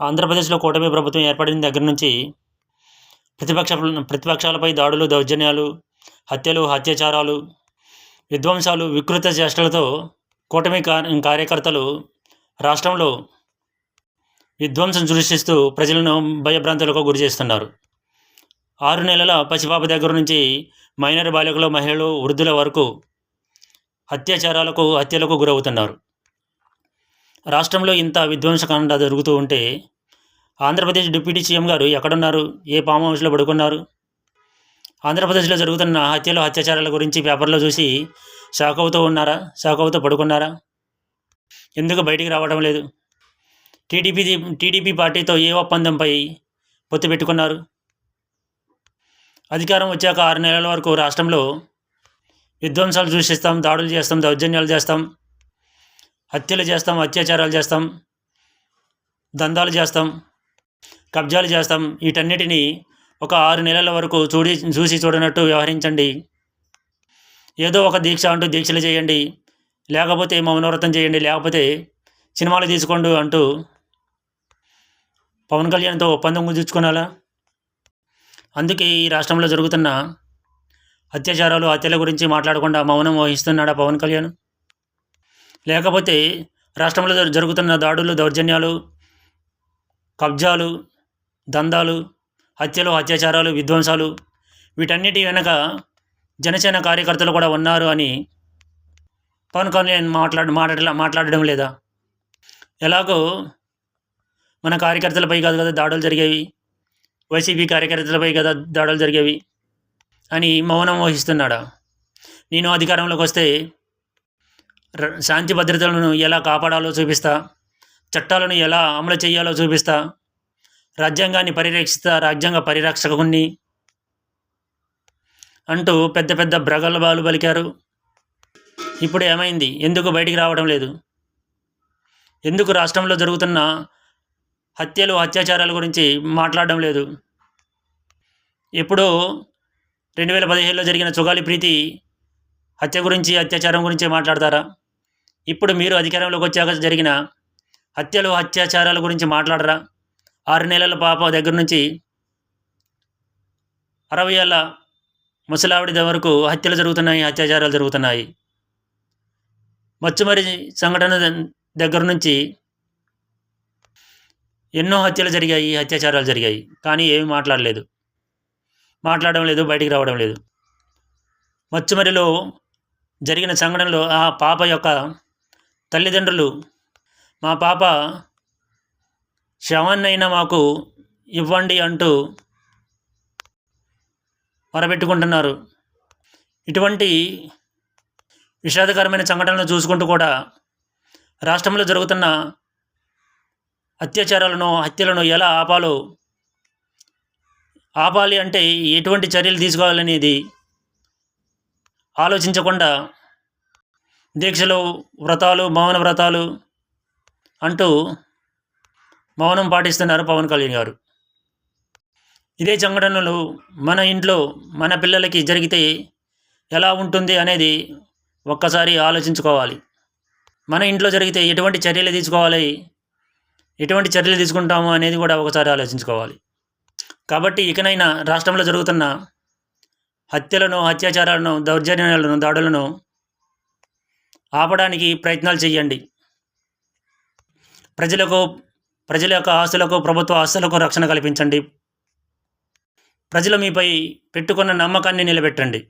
ఆంధ్రప్రదేశ్లో కూటమి ప్రభుత్వం ఏర్పడిన దగ్గర నుంచి ప్రతిపక్ష ప్రతిపక్షాలపై దాడులు దౌర్జన్యాలు హత్యలు అత్యాచారాలు విధ్వంసాలు వికృత చేష్టలతో కూటమి కార్యకర్తలు రాష్ట్రంలో విధ్వంసం సృష్టిస్తూ ప్రజలను భయభ్రాంతులకు గురి చేస్తున్నారు. ఆరు నెలల పసిపాప దగ్గర నుంచి మైనర్ బాలికలు మహిళలు వృద్ధుల వరకు అత్యాచారాలకు హత్యలకు గురవుతున్నారు. రాష్ట్రంలో ఇంత విధ్వంసకాండ జరుగుతూ ఉంటే ఆంధ్రప్రదేశ్ డిప్యూటీ సీఎం గారు ఎక్కడున్నారు? ఏ ఫామ్ హౌస్లో పడుకున్నారు? ఆంధ్రప్రదేశ్లో జరుగుతున్న హత్యలు అత్యాచారాల గురించి పేపర్లో చూసి షాక్ అవుతూ ఉన్నారా? షాక్ అవుతూ పడుకున్నారా? ఎందుకు బయటికి రావడం లేదు? టీడీపీ టీడీపీ పార్టీతో ఏ ఒప్పందంపై పొత్తు పెట్టుకున్నారు? అధికారం వచ్చాక ఆరు నెలల వరకు రాష్ట్రంలో విధ్వంసాలు సృష్టిస్తాం దాడులు చేస్తాం దౌర్జన్యాలు చేస్తాం. హత్యలు చేస్తాం అత్యాచారాలు చేస్తాం దందాలు చేస్తాం కబ్జాలు చేస్తాం. వీటన్నిటినీ ఒక ఆరు నెలల వరకు చూడి చూసి చూడనట్టు వ్యవహరించండి. ఏదో ఒక దీక్ష అంటూ దీక్షలు చేయండి. లేకపోతే మౌనవ్రతం చేయండి. లేకపోతే సినిమాలు తీసుకోండు అంటూ పవన్ కళ్యాణ్తో ఒప్పందం కుదుర్చుకోనాలా అందుకే ఈ రాష్ట్రంలో జరుగుతున్న అత్యాచారాలు హత్యల గురించి మాట్లాడకుండా మౌనం వహిస్తున్నాడా పవన్ కళ్యాణ్? లేకపోతే రాష్ట్రంలో జరుగుతున్న దాడులు దౌర్జన్యాలు కబ్జాలు దందాలు హత్యలు అత్యాచారాలు విధ్వంసాలు వీటన్నిటి వెనక జనసేన కార్యకర్తలు కూడా ఉన్నారు అని పవన్ కళ్యాణ్ మాట్లాడ మాట్లాడ మాట్లాడడం లేదా? ఎలాగో మన కార్యకర్తలపై కాదు కదా దాడులు జరిగేవి? వైసీపీ కార్యకర్తలపై కదా దాడులు జరిగేవి? అని మౌనం వహిస్తున్నాడా? నేను అధికారంలోకి వస్తే శాంతి భద్రతలను ఎలా కాపాడాలో చూపిస్తా చట్టాలను ఎలా అమలు చేయాలో చూపిస్తా రాజ్యాంగాన్ని పరిరక్షిస్తా రాజ్యాంగ పరిరక్షకుని అంటూ పెద్ద పెద్ద బ్రగల్బాలు పలికారు. ఇప్పుడు ఏమైంది? ఎందుకు బయటికి రావడం లేదు? ఎందుకు రాష్ట్రంలో జరుగుతున్న హత్యలు అత్యాచారాల గురించి మాట్లాడడం లేదు? ఎప్పుడో రెండు వేల పదిహేడులో జరిగిన చుగాలి ప్రీతి హత్య గురించి అత్యాచారం గురించి మాట్లాడతారా? ఇప్పుడు మీరు అధికారంలోకి వచ్చాక జరిగిన హత్యలు అత్యాచారాల గురించి మాట్లాడరా? ఆరు నెలల పాప దగ్గర నుంచి అరవై ఏళ్ళ ముసలావిడి వరకు హత్యలు జరుగుతున్నాయి అత్యాచారాలు జరుగుతున్నాయి. మచ్చుమరి సంఘటన దగ్గర నుంచి ఎన్నో హత్యలు జరిగాయి అత్యాచారాలు జరిగాయి. కానీ ఏమీ మాట్లాడలేదు. మాట్లాడడం లేదు బయటికి రావడం లేదు. మచ్చుమరిలో జరిగిన సంఘటనలో ఆ పాప యొక్క తల్లిదండ్రులు మా పాప శవాన్నైనా మాకు ఇవ్వండి అంటూ మొరబెట్టుకుంటున్నారు ఇటువంటి విషాదకరమైన సంఘటనలు చూసుకుంటూ కూడా రాష్ట్రంలో జరుగుతున్న అత్యాచారాలను హత్యలను ఎలా ఆపాలో ఆపాలి అంటే ఎటువంటి చర్యలు తీసుకోవాలనేది ఆలోచించకుండా దీక్షలు వ్రతాలు మౌన వ్రతాలు అంటూ మౌనం పాటిస్తున్నారు పవన్ కళ్యాణ్ గారు. ఇదే సంఘటనలు మన ఇంట్లో మన పిల్లలకి జరిగితే ఎలా ఉంటుంది అనేది ఒక్కసారి ఆలోచించుకోవాలి. మన ఇంట్లో జరిగితే ఎటువంటి చర్యలు తీసుకోవాలి ఎటువంటి చర్యలు తీసుకుంటాము అనేది కూడా ఒకసారి ఆలోచించుకోవాలి. కాబట్టి ఇకనైనా రాష్ట్రంలో జరుగుతున్న హత్యలను అత్యాచారాలను దౌర్జన్యాలను దాడులను ఆపడానికి ప్రయత్నాలు చేయండి. ప్రజలకు ప్రజల యొక్క ఆస్తులకు ప్రభుత్వ ఆస్తులకు రక్షణ కల్పించండి. ప్రజలు మీపై పెట్టుకున్న నమ్మకాన్ని నిలబెట్టండి.